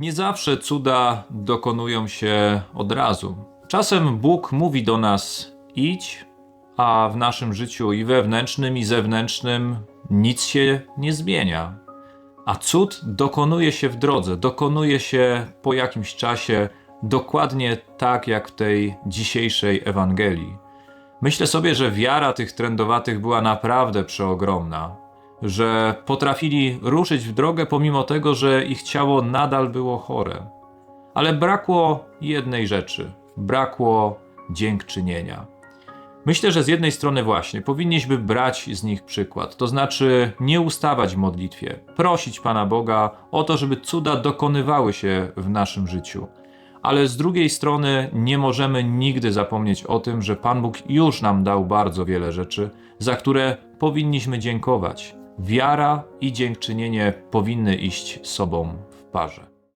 Nie zawsze cuda dokonują się od razu. Czasem Bóg mówi do nas: idź, a w naszym życiu i wewnętrznym, i zewnętrznym nic się nie zmienia. A cud dokonuje się w drodze, dokonuje się po jakimś czasie, dokładnie tak jak w tej dzisiejszej Ewangelii. Myślę sobie, że wiara tych trędowatych była naprawdę przeogromna, że potrafili ruszyć w drogę pomimo tego, że ich ciało nadal było chore. Ale brakło jednej rzeczy brakło dziękczynienia. Myślę, że z jednej strony właśnie powinniśmy brać z nich przykład, to znaczy nie ustawać w modlitwie, prosić Pana Boga o to, żeby cuda dokonywały się w naszym życiu. Ale z drugiej strony nie możemy nigdy zapomnieć o tym, że Pan Bóg już nam dał bardzo wiele rzeczy, za które powinniśmy dziękować. Wiara i dziękczynienie powinny iść sobą w parze.